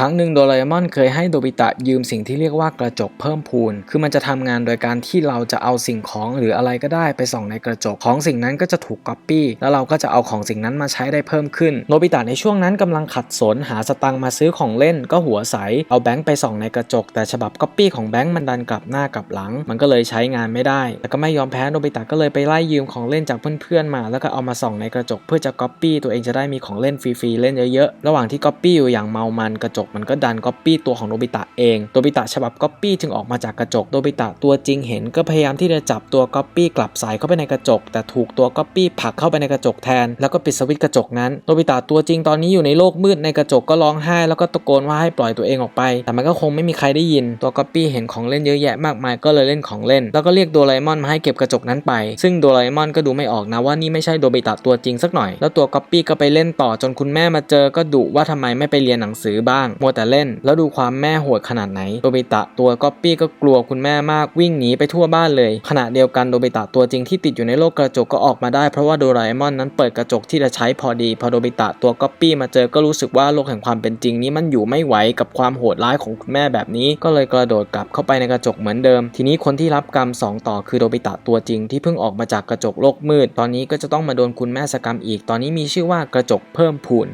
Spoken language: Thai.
ครั้งหนึ่งโดราเอมอนเคยให้โดบิตะยืมสิ่งที่เรียกว่ากระจกเพิ่มพูน คือมันจะทำงานโดยการที่เราจะเอาสิ่งของหรืออะไรก็ได้ไปส่องในกระจก ของสิ่งนั้นก็จะถูกก๊อปปี้ แล้วเราก็จะเอาของสิ่งนั้นมาใช้ได้เพิ่มขึ้น โนบิตะในช่วงนั้นกำลังขัดสนหาสตังค์มาซื้อของเล่นก็หัวใส เอาแบงค์ไปส่องในกระจก แต่ฉบับก๊อปปี้ของแบงค์มันดันกลับหน้ากลับหลัง มันก็เลยใช้งานไม่ได้ แต่ก็ไม่ยอมแพ้โนบิตะก็เลยไปไล่ยืมของเล่นจากเพื่อนๆมา แล้วก็เอามาส่องในกระจกเพื่อจะก๊อปปี้ตัวเองจะได้มีของเล่นฟรีๆเล่นเยอะๆ ระหว่างที่ก๊อปปี้อยู่อย่างเมามันกระจกมันก็ดันก๊อปปี้ตัวของโนบิตะเองโนบิตะฉบับก๊อปปี้จึงออกมาจากกระจกโนบิตะตัวจริงเห็นก็พยายามที่จะจับตัวก๊อปปี้กลับใส่เข้าไปในกระจก แต่ถูกตัวก๊อปปี้ผลักเข้าไปในกระจกแทน แล้วก็ปิดสวิตช์กระจกนั้นโนบิตะตัวจริงตอนนี้อยู่ในโลกมืดในกระจกก็ร้องไห้ แล้วก็ตะโกนว่าให้ปล่อยตัวเองออกไป แต่มันก็คงไม่มีใครได้ยิน ตัวก๊อปปี้เห็นของเล่นเยอะแยะมากมายก็เลยเล่นของเล่น แล้วก็เรียกโดราเอมอนมาให้เก็บกระจกนั้นไป ซึ่งโดราเอมอนก็ดูไม่ออกนะว่านี่ไม่ใช่โดบิตะตัวจริงสักหน่อย แล้วตัวก๊อปปี้ก็ไปเล่นต่อจนคุณแม่มาเจอก็ดุว่าทำไมไม่ไปเรียนหนังสือบ้างมัวแต่เล่น แล้วดูความแม่โหดขนาดไหนโดบิตะตัวก๊อปปี้ก็กลัวคุณแม่มากวิ่งหนีไปทั่วบ้านเลย ขณะเดียวกันโดบิตะตัวจริงที่ติดอยู่ในโลกกระจกก็ออกมาได้เพราะว่าโดราเอมอนนั้นเปิดกระจกที่จะใช้พอดี พอโดบิตะตัวก๊อปปี้มาเจอก็รู้สึกว่าโลกแห่งความเป็นจริงนี้มันอยู่ไม่ไหวกับความโหดร้ายของคุณแม่แบบนี้ ก็เลยกระโดดกลับเข้าไปในกระจกเหมือนเดิม ทีนี้คนที่รับกรรมสองต่อคือโดบิตะตัวจริงที่เพิ่งออกมาจากกระจกโลกมืด ตอนนี้ก็จะต้องมาโดนคุณแม่สกรรมอีก ตอนนี้มีชื่อว่ากระจกเพิ่มพูน